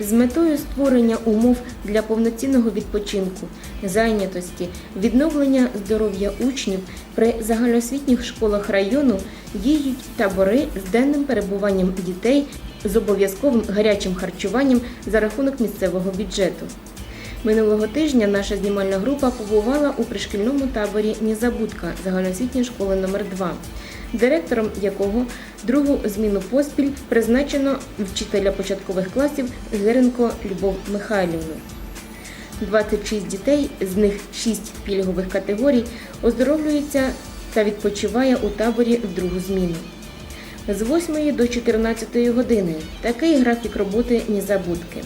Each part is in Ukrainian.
з метою створення умов для повноцінного відпочинку, зайнятості, відновлення здоров'я учнів при загальноосвітніх школах району діють табори з денним перебуванням дітей з обов'язковим гарячим харчуванням за рахунок місцевого бюджету. Минулого тижня наша знімальна група побувала у пришкільному таборі Незабудка загальноосвітньої школи номер 2 директором якого другу зміну поспіль призначено вчителя початкових класів Геренко Любов Михайлівну. 26 дітей, з них 6 пільгових категорій, оздоровлюється та відпочиває у таборі в другу зміну. З 8 до 14 години такий графік роботи Незабудки.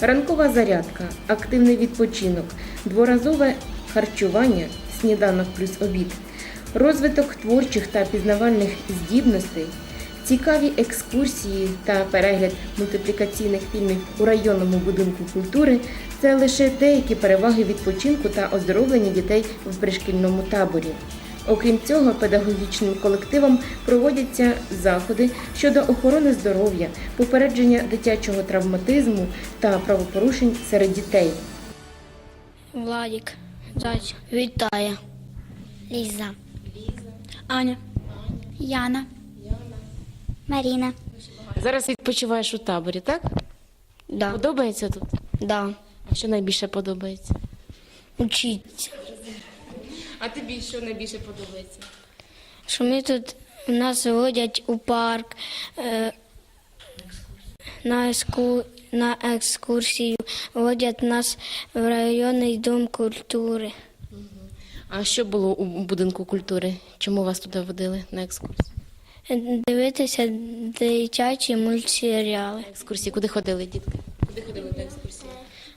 Ранкова зарядка, активний відпочинок, дворазове харчування, сніданок плюс обід, розвиток творчих та пізнавальних здібностей, цікаві екскурсії та перегляд мультиплікаційних фільмів у районному будинку культури це лише деякі переваги відпочинку та оздоровлення дітей в пришкільному таборі. Окрім цього, педагогічним колективом проводяться заходи щодо охорони здоров'я, попередження дитячого травматизму та правопорушень серед дітей. Владик, Зайчик, вітає. Ліза, Аня. Яна, Маріна. Зараз відпочиваєш у таборі, так? Да. Подобається тут? Да. А що найбільше подобається? Учиться. А тобі що найбільше подобається? Що ми тут нас водять у парк е, на, еску, на екскурсію, водять нас в районний дом культури. А що було у будинку культури? Чому вас туди водили на екскурсію? Дивитися дитячі мультсеріали. Екскурсії, куди ходили дітки? Куди ходили на екскурсії?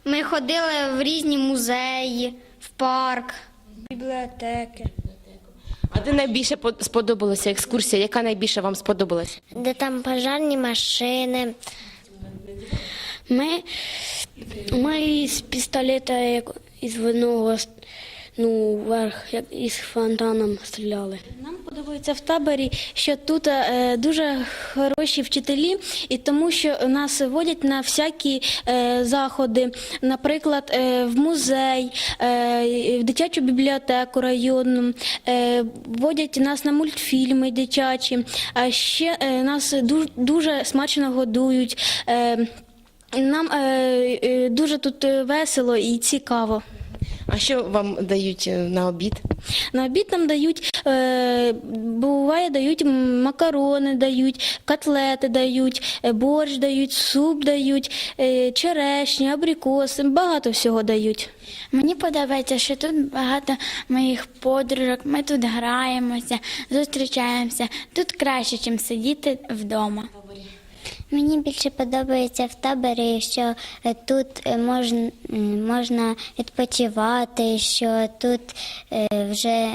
Ми ходили в різні музеї, в парк. Бібліотеки. А де найбільше сподобалася екскурсія? Яка найбільше вам сподобалася? Де там пожарні машини. Ми, ми із пістолета як із водного ну, вверх, як із фонтаном стріляли. Нам подобається в таборі, що тут е, дуже хороші вчителі, і тому що нас водять на всякі е, заходи, наприклад, е, в музей, е, в дитячу бібліотеку районну, е, водять нас на мультфільми дитячі, а ще е, нас дуже, дуже смачно годують. Е, нам е, е, дуже тут е, весело і цікаво. А що вам дають е, на обід? На обід нам дають, е, буває, дають макарони, дають, котлети дають, е, борщ дають, суп дають, е, черешні, абрикоси, багато всього дають. Мені подобається, що тут багато моїх подружок. Ми тут граємося, зустрічаємося. Тут краще, ніж сидіти вдома. Мені більше подобається в таборі, що е, тут е, можна, можна відпочивати, що тут е, вже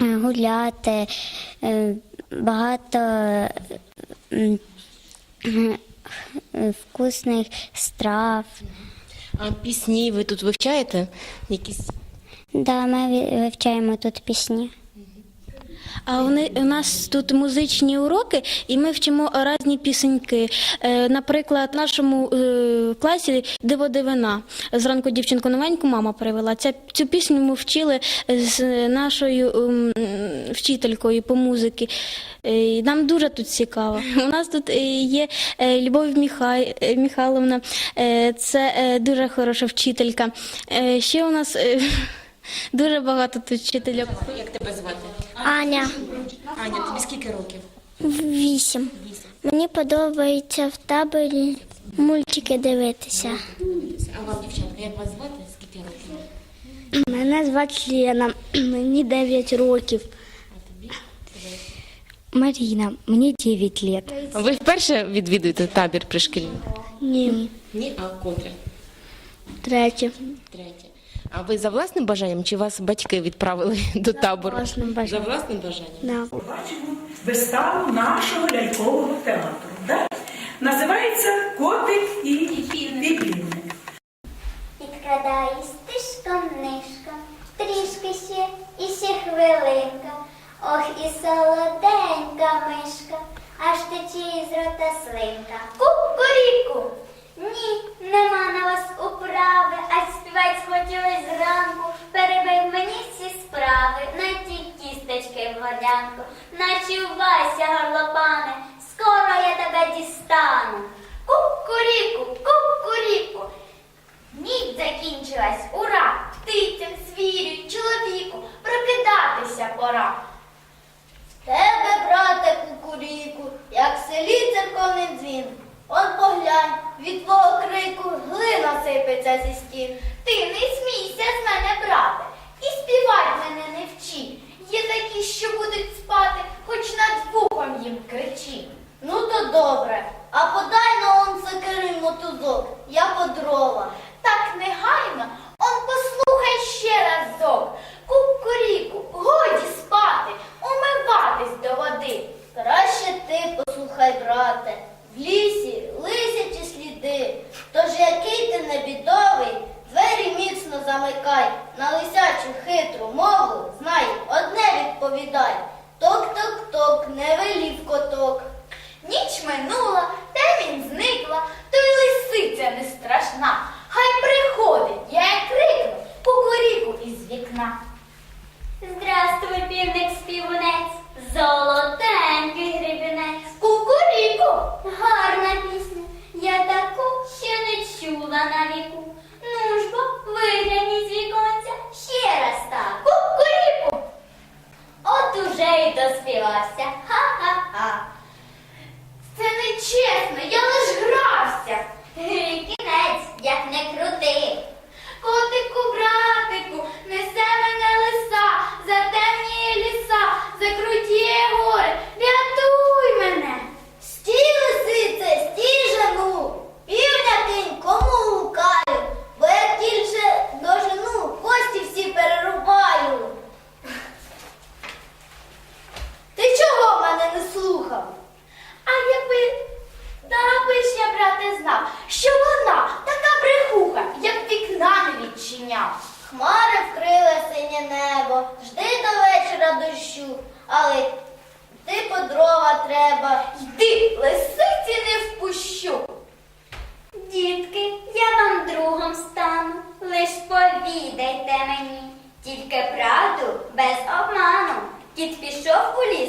гуляти, багато вкусних страв. А пісні ви тут вивчаєте? Якісь Да, ми вивчаємо тут пісні. А вони, у нас тут музичні уроки, і ми вчимо різні пісеньки. Е, наприклад, в нашому е, класі диво дивина. Зранку дівчинку новеньку мама привела. Ця, цю пісню ми вчили з нашою ем, вчителькою по музиці. Е, нам дуже тут цікаво. У нас тут є Любов Міхай, Михайловна, е, це дуже хороша вчителька. Ще у нас дуже багато тут вчителів. як тебе звати? Аня, Аня, тобі скільки років? вісім. Мені подобається в таборі мультики дивитися. А вам, дівчатка, як вас звати? Скільки років? Мене звати Лена, мені 9 років. Маріна, мені 9 років. Ви вперше відвідуєте табір пришкільний? Ні, Ні, а котре? третє. Третє. А ви за власним бажанням чи вас батьки відправили до табору? власним бажанням. За власним бажанням. Да. Побачимо виставу нашого лялькового театру. Да? Називається Котик і півник. Підкрадаюсь тишком нишком, трішки ще і ще хвилинка. Ох, і солоденька мишка, аж тече із рота слинка. Кукуріку! Ні, нема на вас управи, аж Гравець хотілось зранку, перебив мені всі справи, на ті кістечки в горянку, начувайся, горлопане, скоро я тебе дістану. Кукуріку, кукуріку. Ніч закінчилась, ура! Птицям, звірю, чоловіку, прокидатися пора. Тебе, брате, кукуріку, як в селі церковний дзвін. От поглянь, від твого крику глина сипеться зі стін. Ти не смійся з мене, брате, і співай мене не вчи. Є такі, що будуть спати, хоч над вухом їм кричи. Ну, то добре, а подай на он закири мотузок, я подрова. Так негайно он послухає.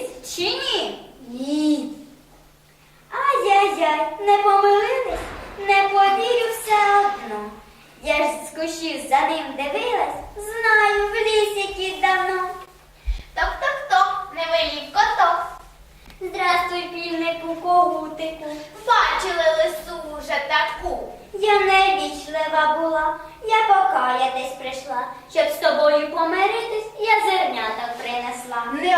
помилитись чи ні? Ні. Ай-яй-яй, не помилитись, не повірю все одно. Я ж з кущів за ним дивилась, знаю в лісі кіт давно. Ток-ток-ток, не велів коток. Здрастуй, пільнику, когутику. Бачили лису вже таку. Я не вічлива була, я покаятись прийшла, щоб з тобою помиритись, я зерняток принесла. Не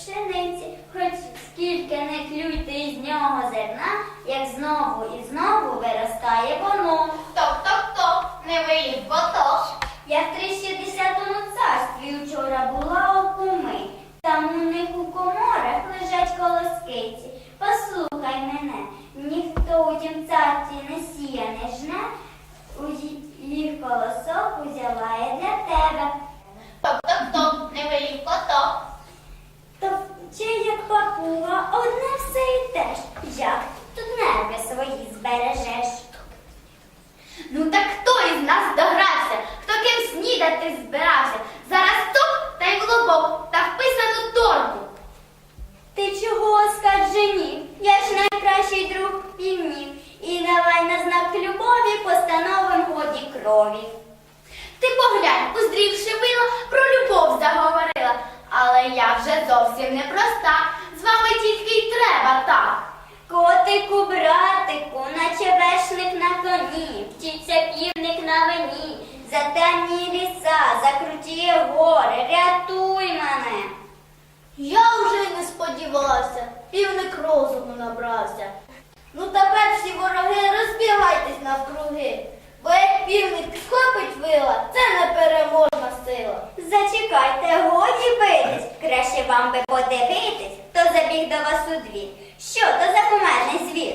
пшениці, хоч скільки не клюйте із нього зерна, як знову і знову виростає воно. Топ-топ-топ, не виїв бото. Я в 360 царстві вчора була у куми. Там у них у коморах лежать колоскиці. Послухай мене, ніхто у тім царці не сіє, не жне, у їх колосок узяває для тебе. Папуга, одне все і те ж. Як тут нерви свої збережеш? Ну так хто із нас догрався? Хто ким снідати збирався? Зараз тук та й в лобок та вписану торбу. Ти чого скажи ні? Я ж найкращий друг півнів. І давай на знак любові постановим годі крові. Ти поглянь, уздрівши вила, про любов заговорила. Але я вже зовсім не проста. З вами тільки й треба так. Котику, братику, наче вершник на коні, вчиться півник на вині, за темні ліса, за круті гори, рятуй мене. Я вже й не сподівався, півник розуму набрався. Ну тепер всі вороги розбігайтесь навкруги, бо як півник схопить вила, це непереможна сила. Зачекайте, годі битись, краще вам би подивитись, хто забіг до вас у двір. Що то за кумедний звір?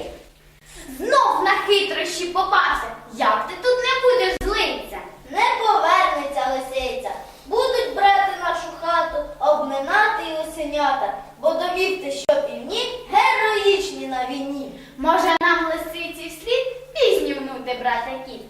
Знов на хитрощі попався. Як ти тут не будеш злитися? Не повернеться лисиця. Будуть брати нашу хату, обминати і осенята, бо довівте, що півні героїчні на війні. Може нам лисиці вслід пісню внути братаків? А